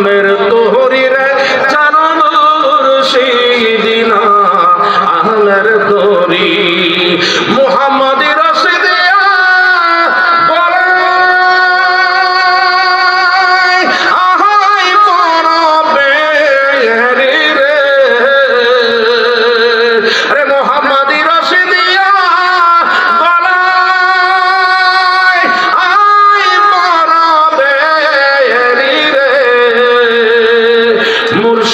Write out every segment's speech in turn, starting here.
নামের তোহরি রে জানো মুর্শিদিনা আহমের তরি মোহাম্মদ মোহাম্মদ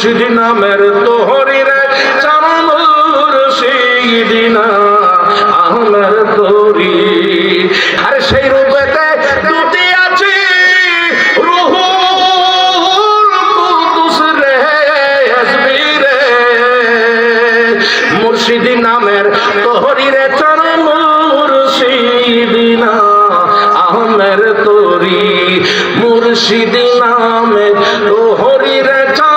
মুর্শিদ নামের তোহরি রে চাম মুর্শিদিনা আহমের তোরি আরে সেই রূপেতে দুটি আছি রুহুল কুদুস রে আসবি রে। মুর্শিদি নামের তোহরি রে চান মুর্শিদিনা আহমের তোরি মুর্শিদি নামে তোহরি রে চান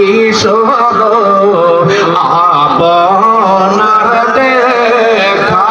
চাই সদ আপনার দেখা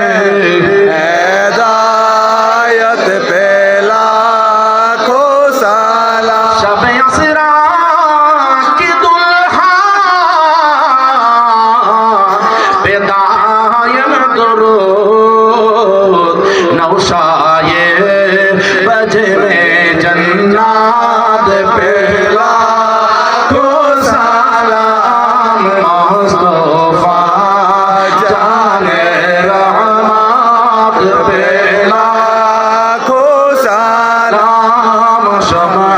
नौशाए बज में जन्नात पेला को सलाम मुस्तफा जाने रहमत पेला को सलाम शमा